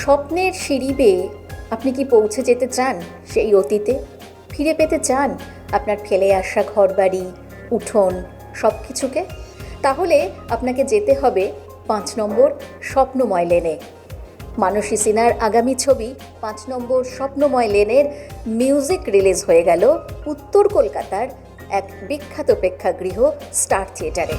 স্বপ্নের সিঁড়ি বেয়ে আপনি কি পৌঁছে যেতে চান সেই অতীতে? ফিরে পেতে চান আপনার ফেলে আসা ঘরবাড়ি, উঠোন সব কিছুকে তাহলে আপনাকে যেতে হবে পাঁচ নম্বর স্বপ্নময় লেনে। মানসী সিনার আগামী ছবি পাঁচ নম্বর স্বপ্নময় লেনের মিউজিক রিলিজ হয়ে গেল উত্তর কলকাতার এক বিখ্যাত প্রেক্ষাগৃহ স্টার থিয়েটারে।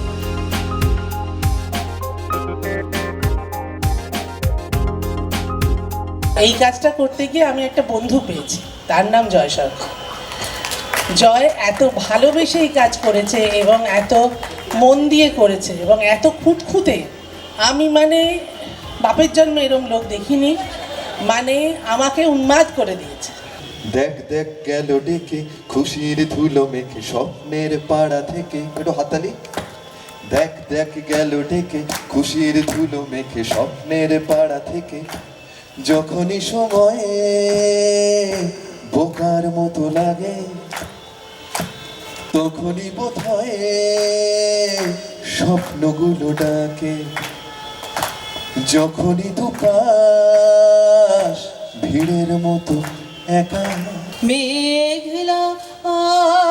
এই কাজটা করতে গিয়ে আমি একটা বন্ধু পেয়েছি। তার নাম জয় সরকার। জয় এত ভালোবেসে এই কাজ করেছে এবং এত মন দিয়ে করেছে এবং এত খুঁতখুঁতে। আমি মানে বাপের জন্মে এরম লোক দেখিনি মানে আমাকে উন্মাদ করে দিয়েছে। দেখ দেখ, গেল ডেকে, খুশির ধুলো মেখে, স্বপ্নের পাড়া থেকে, একটু হাতালি দেখ দেখ, গেল ডেকে, খুশির ধুলো মেখে, স্বপ্নের পাড়া থেকে যখনই সময়ে বোকার মতো লাগে, তখনই বোধ হয় স্বপ্নগুলো ডাকে। যখনই দুপাশ ভিড়ের মতো একা। মেঘলা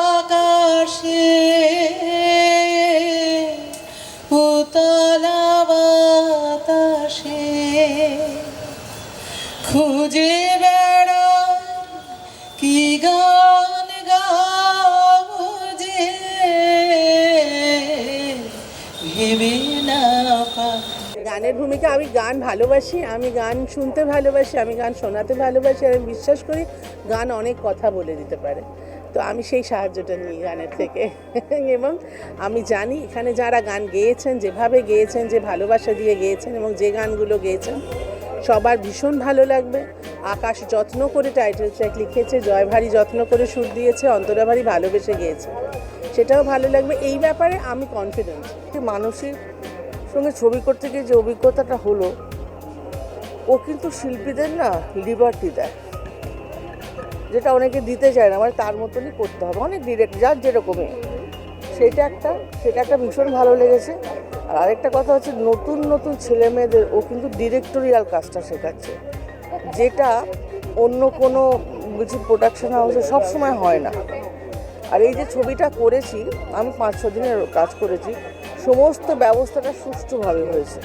আকাশে, উতলা খুঁজে বেড়ায় কি গান গাবো ভেবে না গানের ভূমিকা, আমি গান ভালোবাসি, আমি গান শুনতে ভালোবাসি, আমি গান শোনাতে ভালোবাসি, আমি বিশ্বাস করি গান অনেক কথা বলে দিতে পারে। তো আমি সেই সাহায্যটা নিই গানের থেকে। এবং আমি জানি এখানে যারা গান গেয়েছেন, যেভাবে গেয়েছেন, যে ভালোবাসা দিয়ে গেয়েছেন এবং যে গানগুলো গেয়েছেন সবার ভীষণ ভালো লাগবে। আকাশ যত্ন করে টাইটেল ট্র্যাক লিখেছে জয় ভারী যত্ন করে সুর দিয়েছে, অন্তরা ভারী ভালোবেসে গিয়েছে। সেটাও ভালো লাগবে। এই ব্যাপারে আমি কনফিডেন্ট মানুষের সঙ্গে ছবি করতে গিয়ে যে অভিজ্ঞতাটা হলো, ও কিন্তু শিল্পীদের না লিবার্টি দেয়। যেটা অনেকে দিতে চায় না মানে তার মতনই করতে হবে। অনেক ডিরেক্ট যার যেরকমই। সেটা একটা সেটা একটা ভীষণ ভালো লেগেছে। আর আরেকটা কথা হচ্ছে, নতুন নতুন ছেলে মেয়েদের ও কিন্তু ডিরেক্টোরিয়াল কাজটা শেখাচ্ছে। যেটা অন্য কোনো কিছু প্রোডাকশন হাউসে সবসময় হয় না। আর এই যে ছবিটা করেছি, আমি পাঁচ, ছ দিনের কাজ করেছি, সমস্ত ব্যবস্থাটা সুষ্ঠুভাবে হয়েছে।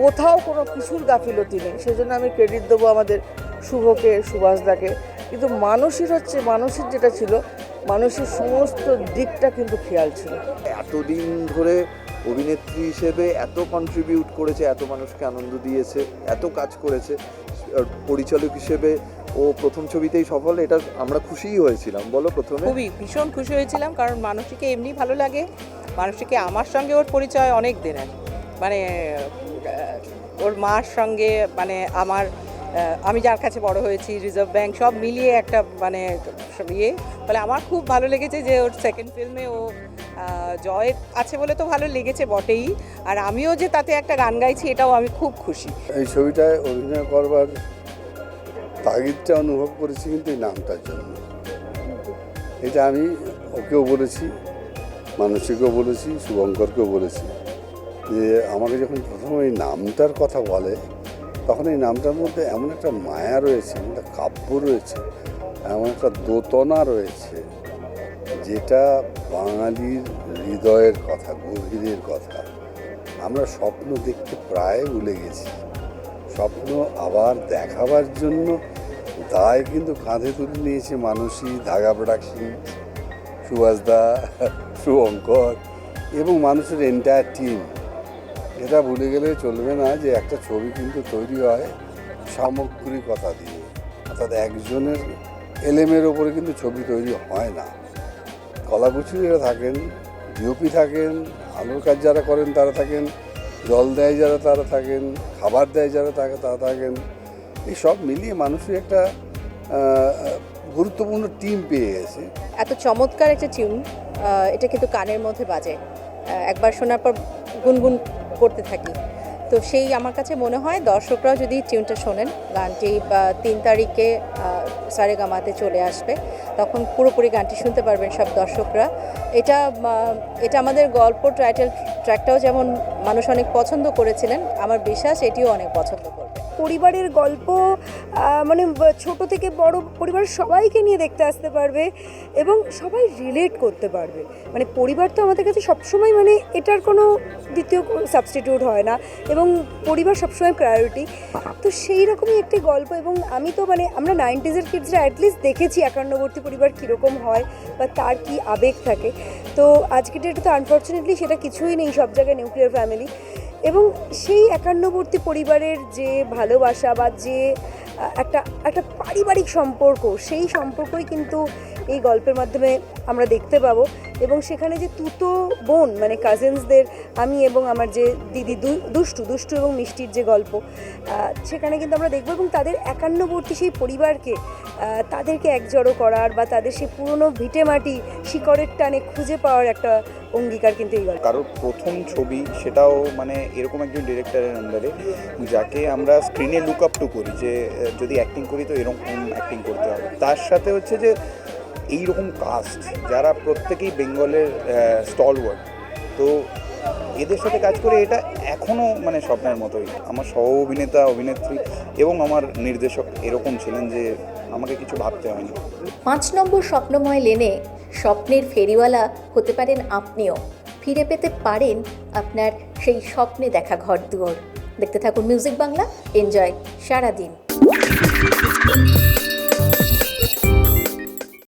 কোথাও কোনো কিছুর গাফিলতি নেই, সেজন্য আমি ক্রেডিট দেবো আমাদের শুভকে সুভাষদাকে কিন্তু মানুষের হচ্ছে, মানুষের যেটা ছিল, মানুষের সমস্ত দিকটা কিন্তু খেয়াল ছিল। এতদিন ধরে অভিনেত্রী হিসেবে এত কন্ট্রিবিউট করেছে, এত মানুষকে আনন্দ দিয়েছে, এত কাজ করেছে পরিচালক হিসেবে ও প্রথম ছবিতেই সফল, এটা আমরা খুশিই হয়েছিলাম। বলো প্রথমে। খুবই, ভীষণ খুশি হয়েছিলাম, কারণ মানুষকে এমনি ভালো লাগে মানুষকে আমার সঙ্গে ওর পরিচয় অনেক দিনের। মানে ওর মার সঙ্গে মানে আমার আমি যার কাছে বড় হয়েছি রিজার্ভ ব্যাংক সব মিলিয়ে একটা মানে ইয়ে। ফলে আমার খুব ভালো লেগেছে যে ওর সেকেন্ড ফিল্মে ও জয় আছে বলে তো ভালো লেগেছে বটেই। আর আমিও যে তাতে একটা গান গাইছি এটাও আমি খুব খুশি। এই ছবিটায় অভিনয় করবার তাগিদটা অনুভব করেছি কিন্তু এই নামটার জন্য। এটা আমি ওকেও বলেছি, মানসিকেও বলেছি, শুভঙ্করকেও বলেছি যে আমাকে যখন প্রথম এই নামটার কথা বলে তখন এই নামটার মধ্যে এমন একটা মায়া রয়েছে, এমন একটা কাব্য রয়েছে, এমন একটা দোতনা রয়েছে, যেটা বাঙালির হৃদয়ের কথা, গভীরের কথা। আমরা স্বপ্ন দেখতে প্রায় ভুলে গেছি। স্বপ্ন আবার দেখাবার জন্য দায় কিন্তু কাঁধে তুলে নিয়েছে মানসী, ধাগা প্রোডাকশন, সুভাষদা শুভঙ্কর এবং মানুষের এন্টায়ার টিম এটা ভুলে গেলে চলবে না যে একটা ছবি কিন্তু তৈরি হয় সামগ্রিকতা দিয়ে। অর্থাৎ একজনের এলেমের ওপরে কিন্তু ছবি তৈরি হয় না। কলাকুচুরিরা থাকেন ডিওপি থাকেন, আলোর কাজ যারা করেন তারা থাকেন, জল দেয় যারা তারা থাকেন, খাবার দেয় যারা থাকে তারা থাকেন। এই সব মিলিয়ে মানুষের একটা গুরুত্বপূর্ণ টিম পেয়ে গেছে। এত চমৎকার একটা টিউন এটা কিন্তু কানের মধ্যে বাজে। একবার শোনার পর গুনগুন করতে থাকি। তো সেই আমার কাছে মনে হয় দর্শকরাও যদি টিউনটা শোনেন, গানটি তিন তারিখে সারেগামাতে চলে আসবে। তখন পুরোপুরি গানটি শুনতে পারবেন সব দর্শকরা। এটা এটা আমাদের গল্প টাইটেল ট্র্যাকটাও যেমন মানুষ অনেক পছন্দ করেছিলেন, আমার বিশ্বাস এটিও অনেক পছন্দ করবে। পরিবারের গল্প মানে ছোট থেকে বড় পরিবারের সবাইকে নিয়ে দেখতে আসতে পারবে এবং সবাই রিলেট করতে পারবে। মানে পরিবার তো আমাদের কাছে সবসময় মানে এটার কোনো দ্বিতীয় সাবস্টিটিউট হয় না এবং পরিবার সবসময় প্রায়োরিটি তো সেই রকমই একটি গল্প এবং আমি তো মানে আমরা নাইনটিজের কিডসরা অ্যাটলিস্ট দেখেছি একান্নবর্তী পরিবার কীরকম হয় বা তার কি আবেগ থাকে। তো আজকের ডেটে তো আনফর্চুনেটলি সেটা কিছুই নেই সব জায়গায় নিউক্লিয়ার ফ্যামিলি এবং সেই একান্নবর্তী পরিবারের যে ভালোবাসা বা যে একটা একটা পারিবারিক সম্পর্ক, সেই সম্পর্কই কিন্তু এই গল্পের মাধ্যমে আমরা দেখতে পাবো। এবং সেখানে যে তুতো বোন মানে কাজিনসদের আমি এবং আমার যে দিদি দুষ্টু দুষ্টু এবং মিষ্টির যে গল্প সেখানে কিন্তু আমরা দেখব এবং তাদের একান্নবর্তী সেই পরিবারকে তাদেরকে একজড়ো করার বা তাদের সেই পুরনো ভিটেমাটি শিকড়ের টানে খুঁজে পাওয়ার একটা অঙ্গীকার কিন্তু এই কারোর প্রথম ছবি সেটাও মানে এরকম একজন ডিরেক্টরের আন্ডারে যাকে আমরা স্ক্রিনে লুক আপ টু করি যে যদি অ্যাক্টিং করি তো এরকম অ্যাক্টিং করতে হবে। তার সাথে হচ্ছে যে এই রকম কাস্ট যারা প্রত্যেকেই বেঙ্গলের স্টল ওয়ার্ড তো এদের সাথে কাজ করে এটা এখনও মানে স্বপ্নের মতোই। আমার সহ অভিনেতা অভিনেত্রী এবং আমার নির্দেশক এরকম ছিলেন যে আমাকে কিছু ভাবতে হয়নি। পাঁচ নম্বর স্বপ্নময় লেনে স্বপ্নের ফেরিওয়ালা হতে পারেন আপনিও। ফিরে পেতে পারেন আপনার সেই স্বপ্নে দেখা ঘর দুয়ার। দেখতে থাকুন মিউজিক বাংলা, এনজয় সারাদিন।